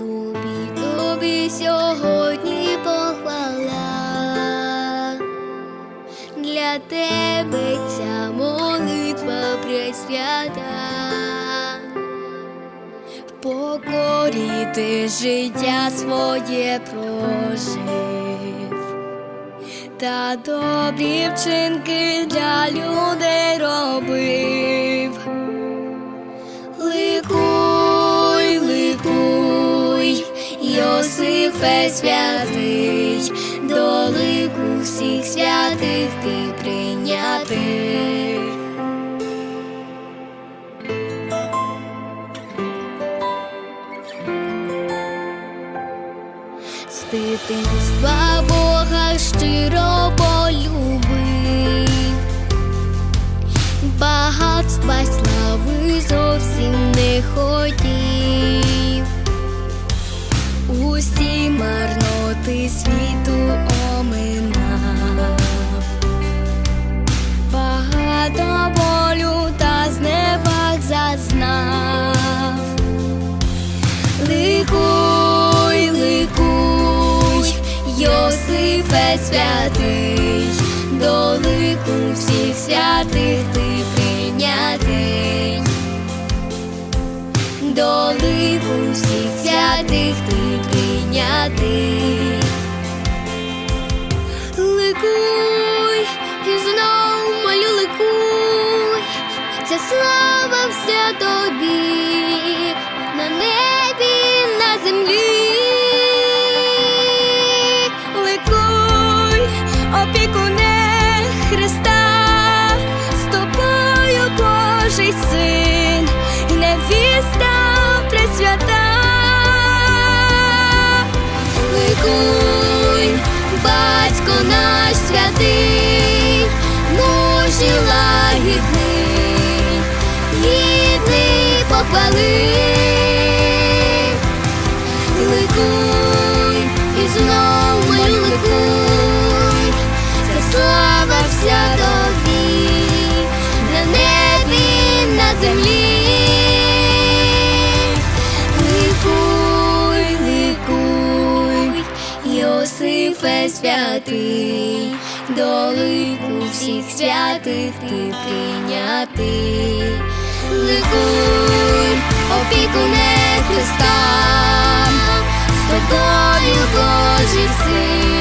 тобі, тобі сьогодні похвала, для тебе ця молитва присвята. в покорі ти життя своє прожив, та добрі вчинки для людей робив. Лику Йосифе святий, до лику всіх святих ти прийнятий. З дитинства Бога світу оминав, багато болю та зневаг зазнав. Ликуй, ликуй, Йосифе святий, до лику всіх святих ти пресвята. Ликуй, батько наш святий, мужі лагідний, гідний похвали. Святий, до лику всіх святих ти прийнятий. Ликуй, опікуне Христа, з тобою Божий син.